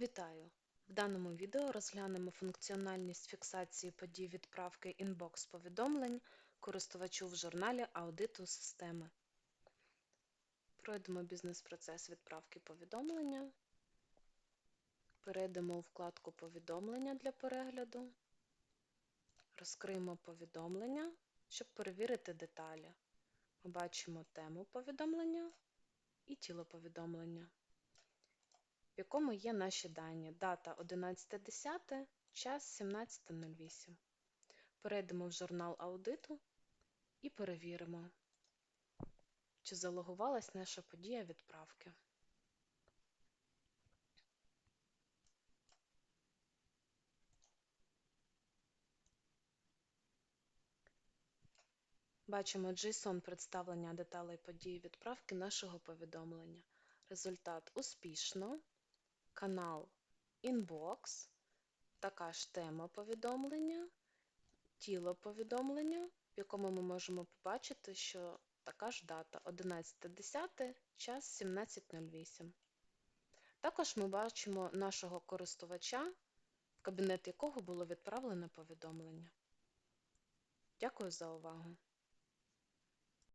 Вітаю! В даному відео розглянемо функціональність фіксації подій відправки інбокс-повідомлень користувачу в журналі аудиту системи. Пройдемо бізнес-процес відправки повідомлення, перейдемо у вкладку Повідомлення для перегляду, розкриємо повідомлення, щоб перевірити деталі. Ми бачимо тему повідомлення і тіло повідомлення якому є наші дані. Дата 11.10, час 17.08. Перейдемо в журнал аудиту і перевіримо, чи залогувалась наша подія відправки. Бачимо JSON представлення деталей події відправки нашого повідомлення. Результат успішно канал Inbox, така ж тема повідомлення, тіло повідомлення, в якому ми можемо побачити, що така ж дата 11.10, час 17.08. Також ми бачимо нашого користувача, в кабінет якого було відправлено повідомлення. Дякую за увагу!